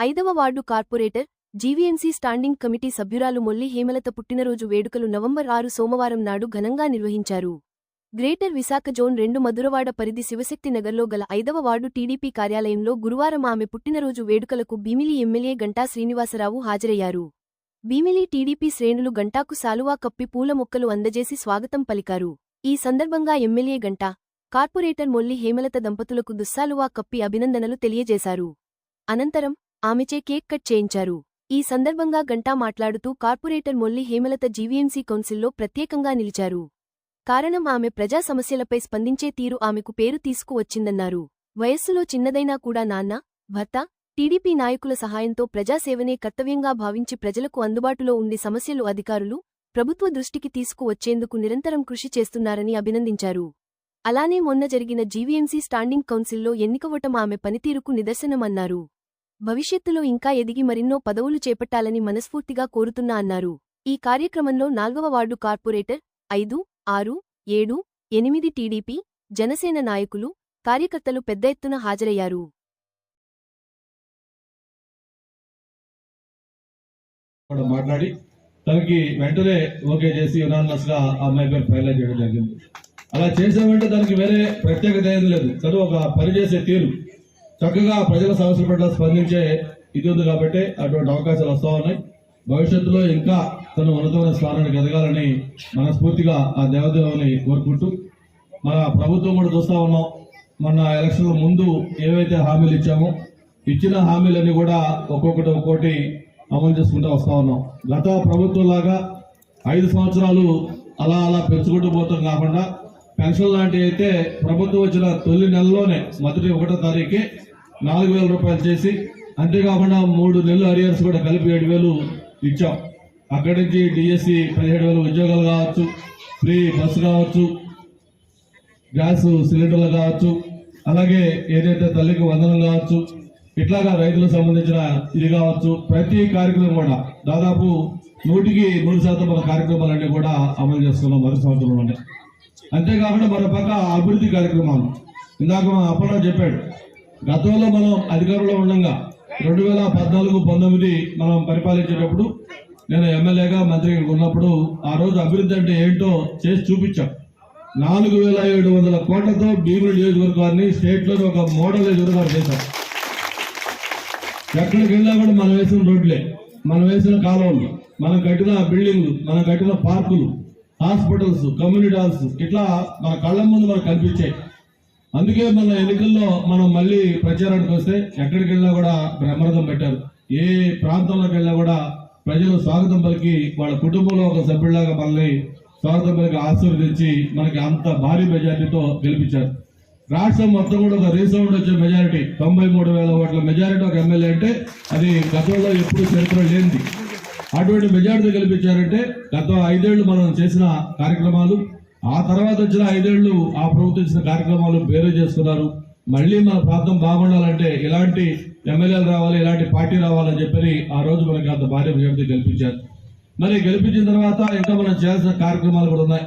ఐదవ ward corporator GVMC standing committee సభ్యురాలు మొల్లి హేమలత పుట్టినరోజు వేడుకలు నవంబర్ ఆరు సోమవారం నాడు ఘనంగా నిర్వహించారు. గ్రేటర్ విశాఖ జోన్ రెండు మధురవాడ పరిధి శివశక్తి నగర్లో గల ఐదవ వార్డు టీడీపీ కార్యాలయంలో గురువారం ఆమె పుట్టినరోజు వేడుకలకు భీమిలి ఎమ్మెల్యే గంటా శ్రీనివాసరావు హాజరయ్యారు. భీమిలి టీడీపీ శ్రేణులు గంటాకు సాలువా కప్పి పూల మొక్కలు అందజేసి స్వాగతం పలికారు. ఈ సందర్భంగా ఎమ్మెల్యే గంటా కార్పొరేటర్ మొల్లి హేమలత దంపతులకు దుస్సాలువా కప్పి అభినందనలు తెలియజేశారు. అనంతరం ఆమెచే కేక్ కట్ చేయించారు. ఈ సందర్భంగా గంటా మాట్లాడుతూ కార్పొరేటర్ మొల్లి హేమలత జీవీఎంసీ కౌన్సిల్లో ప్రత్యేకంగా నిలిచారు. కారణం ఆమె ప్రజా సమస్యలపై స్పందించే తీరు ఆమెకు పేరు తీసుకువచ్చిందన్నారు. వయస్సులో చిన్నదైనా కూడా నాన్న భర్త టీడీపీ నాయకుల సహాయంతో ప్రజాసేవనే కర్తవ్యంగా భావించి ప్రజలకు అందుబాటులో ఉండి సమస్యలు అధికారులు ప్రభుత్వ దృష్టికి తీసుకువచ్చేందుకు నిరంతరం కృషి చేస్తున్నారని అభినందించారు. అలానే మొన్న జరిగిన జీవీఎంసీ స్టాండింగ్ కౌన్సిల్లో ఎన్నికవటం ఆమె పనితీరుకు నిదర్శనమన్నారు. భవిష్యత్తులో ఇంకా ఎదిగి మరిన్నో పదవులు చేపట్టాలని మనస్ఫూర్తిగా కోరుతున్నా అన్నారు. ఈ కార్యక్రమంలో నాల్గవ వార్డు కార్పొరేటర్ ఐదు ఆరు ఏడు ఎనిమిది టీడీపీ జనసేన నాయకులు కార్యకర్తలు పెద్ద ఎత్తున హాజరయ్యారు. మాట్లాడి తనకి వెంటనే ఓకే చేసి యునానస్గా అమ్మాయి పేరు ఫైనల్ చేయడం జరిగింది. అలా చేసామంటే దానికి వేరే ప్రత్యేకత ఏం లేదు. చదువు ఒక పని చేసే తీరు. చక్కగా ప్రజల సమస్యల పట్ల స్పందించే ఇది ఉంది కాబట్టి అటువంటి అవకాశాలు వస్తా ఉన్నాయి. భవిష్యత్తులో ఇంకా తను ఉన్నతమైన స్థానానికి ఎదగాలని మనస్ఫూర్తిగా ఆ దేవదేవుని కోరుకుంటూ మన ప్రభుత్వం కూడా చూస్తూ ఉన్నాం. మొన్న ఎలక్షన్ల ముందు ఏవైతే హామీలు ఇచ్చామో ఇచ్చిన హామీలన్నీ కూడా ఒక్కొక్కటి ఒక్కొక్కటి అమలు చేసుకుంటూ వస్తూ ఉన్నాం. గత ప్రభుత్వం లాగా ఐదు సంవత్సరాలు అలా అలా పెంచుకుంటూ పోతాం కాకుండా పెన్షన్ లాంటివి అయితే ప్రభుత్వం వచ్చిన తొలి నెలలోనే మొదటి ఒకటో తారీఖే నాలుగు వేల రూపాయలు చేసి అంతేకాకుండా మూడు నెలలు అరియర్స్ కూడా కలిపి ఏడు వేలు ఇచ్చాం. అక్కడి నుంచి డిఎస్సి పదిహేడు వేల ఉద్యోగాలు కావచ్చు ఫ్రీ బస్సు కావచ్చు గ్యాస్ సిలిండర్లు కావచ్చు అలాగే ఏదైతే తల్లికి వందనం కావచ్చు ఇట్లాగా రైతులకు సంబంధించిన ఇది కావచ్చు ప్రతి కార్యక్రమం కూడా దాదాపు నూటికి నూరు శాతం మన కార్యక్రమాలన్నీ కూడా అమలు చేస్తున్నాం మొదటి సంవత్సరంలోనే. అంతేకాకుండా మరో పక్క అభివృద్ధి కార్యక్రమాలు. ఇందాక మా అప్పట్లో చెప్పాడు గతంలో మనం అధికారంలో ఉండగా రెండు వేల పద్నాలుగు పంతొమ్మిది మనం పరిపాలించేటప్పుడు నేను ఎమ్మెల్యేగా మంత్రిగా ఉన్నప్పుడు ఆ రోజు అభివృద్ధి అంటే ఏంటో చేసి చూపించాం. నాలుగు వేల ఏడు వందల కోట్లతో భీముల నియోజకవర్గాన్ని స్టేట్లో ఒక మోడల్ నియోజకవర్గం చేశాం. ఎక్కడికి వెళ్ళినా కూడా మనం వేసిన రోడ్లే మనం వేసిన కాలువలు మనం కట్టిన బిల్డింగ్లు మనం కట్టిన పార్కులు హాస్పిటల్స్ కమ్యూనిటీ హాల్స్ ఇట్లా మన కళ్ళ ముందు మనకు కనిపించాయి. అందుకే మన ఎన్నికల్లో మనం మళ్ళీ ప్రచారానికి వస్తే ఎక్కడికి వెళ్ళినా కూడా బ్రహ్మరథం పెట్టారు. ఏ ప్రాంతంలోకి వెళ్ళినా కూడా ప్రజలు స్వాగతం పలికి వాళ్ళ కుటుంబంలో ఒక సభ్యులాగా మనల్ని స్వాగతం పలికి ఆశీర్వదించి మనకి అంత భారీ మెజారిటీతో గెలిపించారు. రాష్ట్రం మొత్తం కూడా ఒక రీసౌండ్ వచ్చే మెజారిటీ. తొంభై మూడు వేల ఓట్ల మెజారిటీ ఒక ఎమ్మెల్యే అంటే అది గతంలో ఎప్పుడు చరిత్ర లేనిది. అటువంటి మెజారిటీ గెలిపించారంటే గత ఐదేళ్ళు మనం చేసిన కార్యక్రమాలు ఆ తర్వాత వచ్చిన ఐదేళ్ళు ఆ ప్రభుత్వం ఇచ్చిన కార్యక్రమాలు వేరే చేస్తున్నారు. మళ్ళీ మన ప్రాంతం బాగుండాలంటే ఇలాంటి ఎమ్మెల్యేలు రావాలి ఇలాంటి పార్టీ రావాలని చెప్పని ఆ రోజు మనకి అంత భారీ మెజారిటీ గెలిపించారు. మరి గెలిపించిన తర్వాత ఇంకా మనం చేయాల్సిన కార్యక్రమాలు కూడా ఉన్నాయి.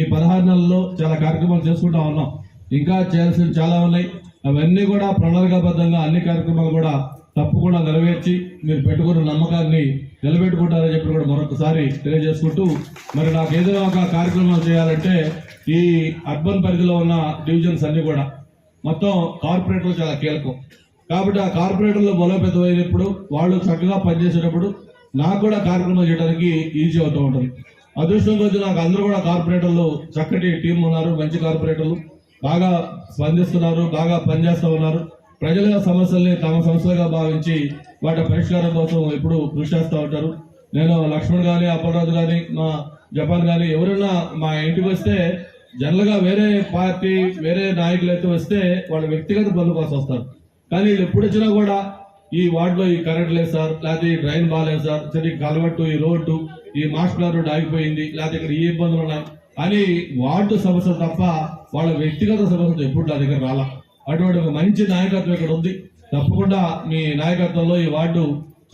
ఈ పదహారు నెలల్లో చాలా కార్యక్రమాలు చేసుకుంటా ఉన్నాం. ఇంకా చేయాల్సినవి చాలా ఉన్నాయి. అవన్నీ కూడా ప్రణాళికాబద్ధంగా అన్ని కార్యక్రమాలు కూడా తప్పకుండా నెరవేర్చి మీరు పెట్టుకున్న నమ్మకాన్ని నిలబెట్టుకుంటారని చెప్పి కూడా మరొకసారి తెలియజేసుకుంటూ మరి నాకు ఏదైనా ఒక కార్యక్రమం చేయాలంటే ఈ అర్బన్ పరిధిలో ఉన్న డివిజన్స్ అన్ని కూడా. మొత్తం కార్పొరేటర్లు చాలా కీలకం. కాబట్టి ఆ కార్పొరేటర్లు బలోపేతమైనప్పుడు అయినప్పుడు వాళ్ళు చక్కగా పనిచేసేటప్పుడు నాకు కూడా కార్యక్రమం చేయడానికి ఈజీ అవుతూ ఉంటుంది. అదృష్టం కొద్ది నాకు అందరూ కూడా కార్పొరేటర్లు చక్కటి టీం ఉన్నారు మంచి కార్పొరేటర్లు. బాగా స్పందిస్తున్నారు బాగా పనిచేస్తూ ఉన్నారు. ప్రజల సమస్యల్ని తమ సమస్యలుగా భావించి వాటి పరిష్కారం కోసం ఎప్పుడు కృషి చేస్తూ ఉంటారు. నేను లక్ష్మణ్ కానీ అప్పలరాజు కానీ మా జపాన్ కానీ ఎవరైనా మా ఇంటికి వస్తే జనరల్గా వేరే పార్టీ వేరే నాయకులు అయితే వస్తే వాళ్ళ వ్యక్తిగత పనుల కోసం వస్తారు. కానీ వీళ్ళు ఎప్పుడు వచ్చినా కూడా ఈ వార్డులో ఈ కరెంట్ లేదు సార్ లేకపోతే ఈ డ్రైన్ బాగాలేదు సార్ సరే ఈ కలవట్టు ఈ రోడ్డు ఈ మాస్టర్ రోడ్డు ఆగిపోయింది లేకపోతే ఇక్కడ ఈ ఇబ్బందులు ఉన్నాయి అని వార్డు సమస్యలు తప్ప వాళ్ళ వ్యక్తిగత సమస్యలు ఎప్పుడు నా దగ్గర రాలా. అటువంటి ఒక మంచి నాయకత్వం ఇక్కడ ఉంది. తప్పకుండా మీ నాయకత్వంలో ఈ వార్డు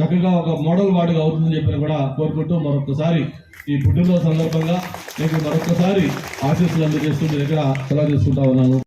చక్కగా ఒక మోడల్ వార్డుగా అవుతుందని చెప్పి కూడా కోరుకుంటూ మరొకసారి ఈ పుట్టినరోజు సందర్భంగా మీకు మరొకసారి ఆశీస్సులు అందజేస్తూ మీ దగ్గర సెలవు తీసుకుంటా ఉన్నాను.